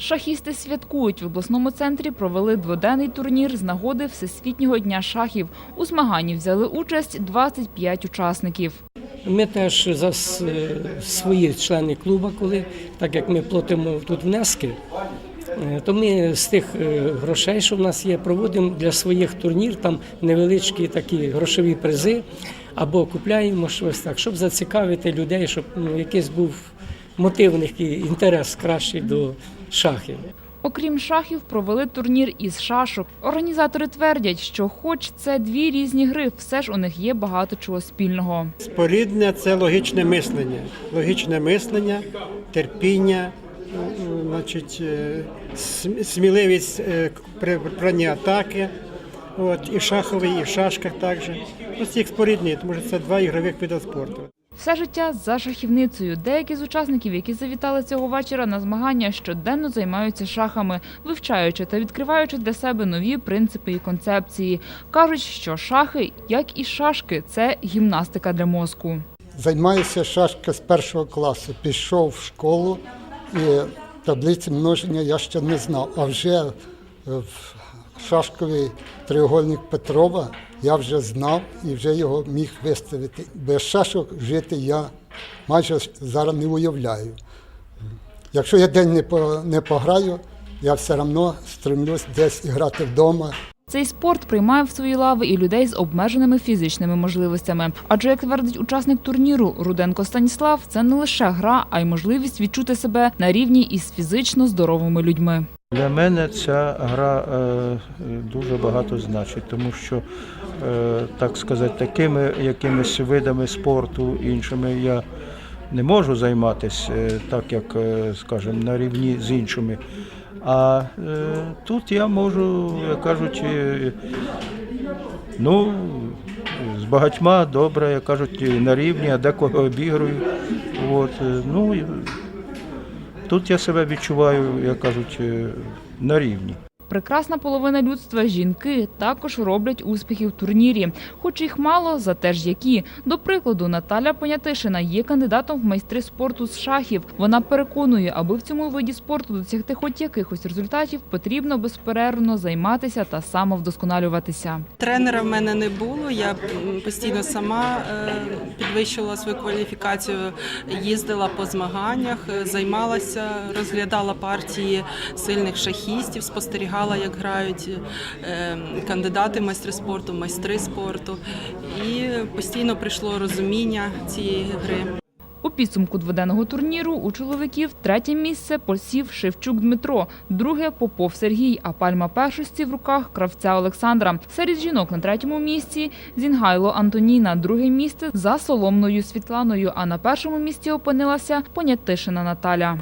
Шахісти святкують. В обласному центрі провели дводенний турнір з нагоди Всесвітнього дня шахів. У змаганні взяли участь 25 учасників. Ми теж за свої члени клубу, коли так як ми платимо тут внески, е, то ми з тих е, грошей, що в нас є, проводимо для своїх турнір там невеличкі такі грошові призи або купляємо щось так, щоб зацікавити людей, щоб ну, якийсь був мотивний інтерес кращий до шахів. Окрім шахів, провели турнір із шашок. Організатори твердять, що хоч це дві різні гри, все ж у них є багато чого спільного. Споріднення це логічне мислення. Логічне мислення, терпіння, значить, е, сміливість е, при пранні атаки. От, і шаховий, і в шашках також. Ось їх споріднює, тому що це два ігрових види спорту. Все життя за шахівницею. Деякі з учасників, які завітали цього вечора на змагання, щоденно займаються шахами, вивчаючи та відкриваючи для себе нові принципи і концепції. кажуть, що шахи, як і шашки, це гімнастика для мозку. Займаюся шашки з першого класу. Пішов в школу і таблиці множення я ще не знав. А вже в шашковий треугольник Петрова я вже знав і вже його міг виставити. Без шашок жити я майже зараз не уявляю. Якщо я день не, по, не пограю, я все одно стремлюсь десь грати вдома. Цей спорт приймає в свої лави і людей з обмеженими фізичними можливостями. Адже, як твердить учасник турніру Руденко Станіслав, це не лише гра, а й можливість відчути себе на рівні із фізично здоровими людьми. Для мене ця гра е, дуже багато значить, тому що, е, так сказати, такими якимись видами спорту іншими я не можу займатися, е, так як, скажімо, на рівні з іншими. А тут я можу, як кажуть, ну, з багатьма добре, як кажуть, на рівні, а декого обігрую. От, ну, Тут я себе відчуваю, як кажуть, е, на рівні. Прекрасна половина людства жінки також роблять успіхи в турнірі, хоч їх мало, зате ж які. До прикладу, Наталя Понятишина є кандидатом в майстри спорту з шахів. Вона переконує, аби в цьому виді спорту досягти хоч якихось результатів, потрібно безперервно займатися та самовдосконалюватися. Тренера в мене не було. Я постійно сама е, підвищувала свою кваліфікацію, їздила по змаганнях, е, займалася, розглядала партії сильних шахістів, спостерігала, як грають е, кандидати майстри спорту, майстри спорту. І постійно прийшло розуміння цієї гри. У підсумку дводенного турніру у чоловіків третє місце посів Шевчук Дмитро, друге Попов Сергій, а пальма першості в руках кравця Олександра. Серед жінок на третьому місці Зінгайло Антоніна, друге місце за Соломною Світланою. А на першому місці опинилася Понятишина Наталя.